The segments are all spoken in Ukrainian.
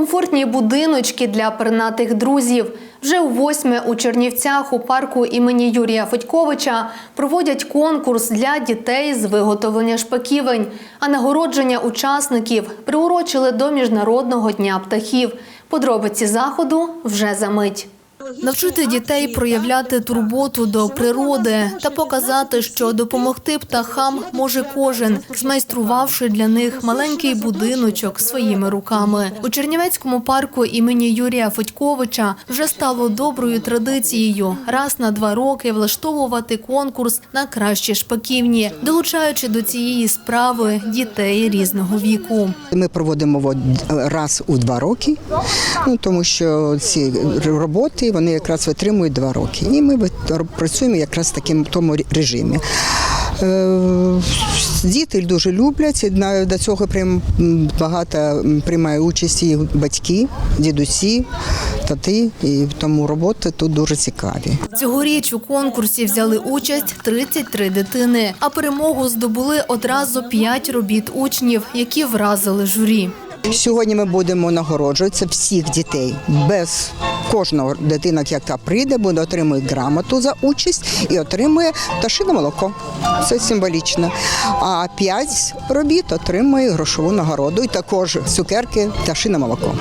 Комфортні будиночки для пернатих друзів. Вже у восьме у Чернівцях у парку імені Юрія Федьковича проводять конкурс для дітей з виготовлення шпаківень, а нагородження учасників приурочили до Міжнародного дня птахів. Подробиці заходу вже за мить. Навчити дітей проявляти турботу до природи та показати, що допомогти птахам може кожен, змайструвавши для них маленький будиночок своїми руками. У Чернівецькому парку імені Юрія Федьковича вже стало доброю традицією раз на два роки влаштовувати конкурс на кращі шпаківні, долучаючи до цієї справи дітей різного віку. Ми проводимо раз у два роки, ну тому що ці роботи вони якраз витримують два роки. І ми працюємо якраз в такому тому режимі. Е, Діти дуже люблять. на- До цього прям багато приймає участь і батьки, дідусі, тати. І тому роботи тут дуже цікаві. Цьогоріч у конкурсі взяли участь 33 дитини, а перемогу здобули одразу 5 робіт учнів, які вразили журі. Сьогодні ми будемо нагороджуватися всіх дітей без кожного дитина, яка прийде, буде отримує грамоту за участь і отримує пташине молоко. Це символічно. А п'ять робіт отримує грошову нагороду і також цукерки пташине молоко.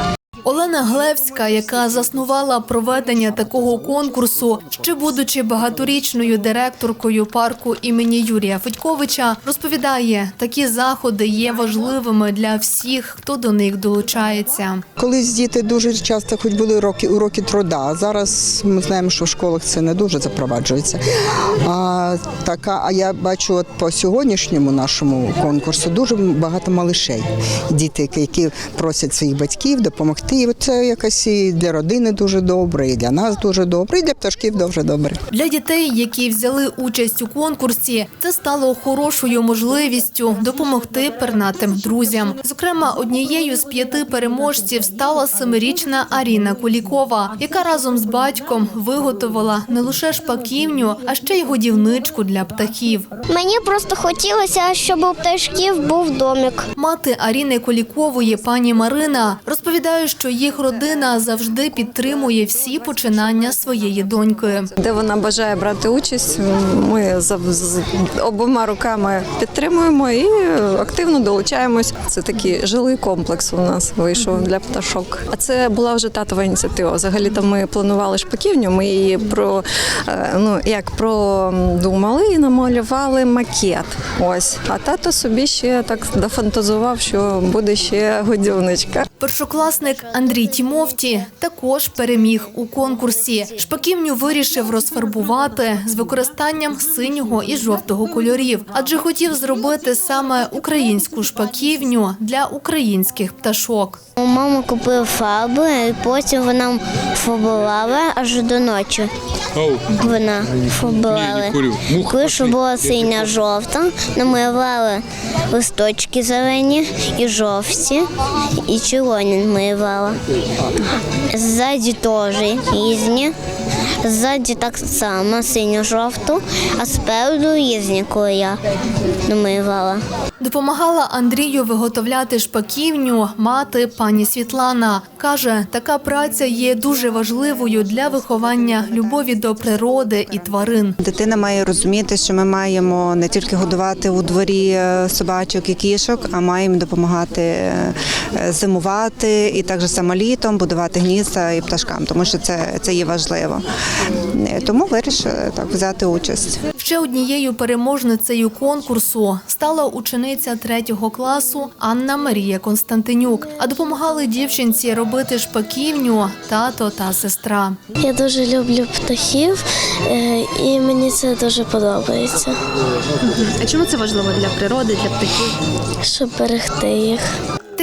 Олена Глевська, яка заснувала проведення такого конкурсу, ще будучи багаторічною директоркою парку імені Юрія Федьковича, розповідає, такі заходи є важливими для всіх, хто до них долучається. Колись діти дуже часто хоч були уроки, уроки труда. Зараз ми знаємо, що в школах це не дуже запроваджується. А така, а я бачу, от по сьогоднішньому нашому конкурсу дуже багато малишей. Діти, які просять своїх батьків допомогти. І це якось і для родини дуже добре, і для нас дуже добре, і для пташків дуже добре. Для дітей, які взяли участь у конкурсі, це стало хорошою можливістю допомогти пернатим друзям. Зокрема, однією з п'яти переможців стала семирічна Аріна Кулікова, яка разом з батьком виготовила не лише шпаківню, а ще й годівничку для птахів. Мені просто хотілося, щоб у пташків був домик. Мати Аріни Колікової, пані Марина, розповідає, що їх родина завжди підтримує всі починання своєї доньки. Де вона бажає брати участь, ми з обома руками підтримуємо і активно долучаємось. Це такий жилий комплекс у нас вийшов для пташок. А це була вже татова ініціатива. Взагалі то ми планували шпаківню. Ми її про е, ну як продумали і намалювали макет. Ось, а тато собі ще так дофантазував, що буде ще годівничка. Першокласник Андрій Тімовті також переміг у конкурсі. Шпаківню вирішив розфарбувати з використанням синього і жовтого кольорів, адже хотів зробити саме українську шпаківню для українських пташок. Мама купила фарби, і потім вона фарбувала аж до ночі. Вона фарбувала. Коли була синя жовта, намалювали листочки зелені і жовті, і червоні намалювала. Ззаді теж різні. Ззаді так само синьо-жовту, а спереду різні, коли я намалювала. Допомагала Андрію виготовляти шпаківню мати пані Світлана. Каже, така праця є дуже важливою для виховання любові до природи і тварин. Дитина має розуміти, що ми маємо не тільки годувати у дворі е, собачок і кішок, а маємо допомагати е, зимувати і так же само літом будувати гнізда і пташкам, тому що це, це є важливо. Е, Тому вирішили так взяти участь. Ще однією переможницею конкурсу стала учениця третього класу Анна Марія Константинюк. А допомагали дівчинці робити шпаківню тато та сестра. Я дуже люблю птахів, е, і мені це дуже подобається, А чому це важливо для природи, для птахів? щоб берегти їх.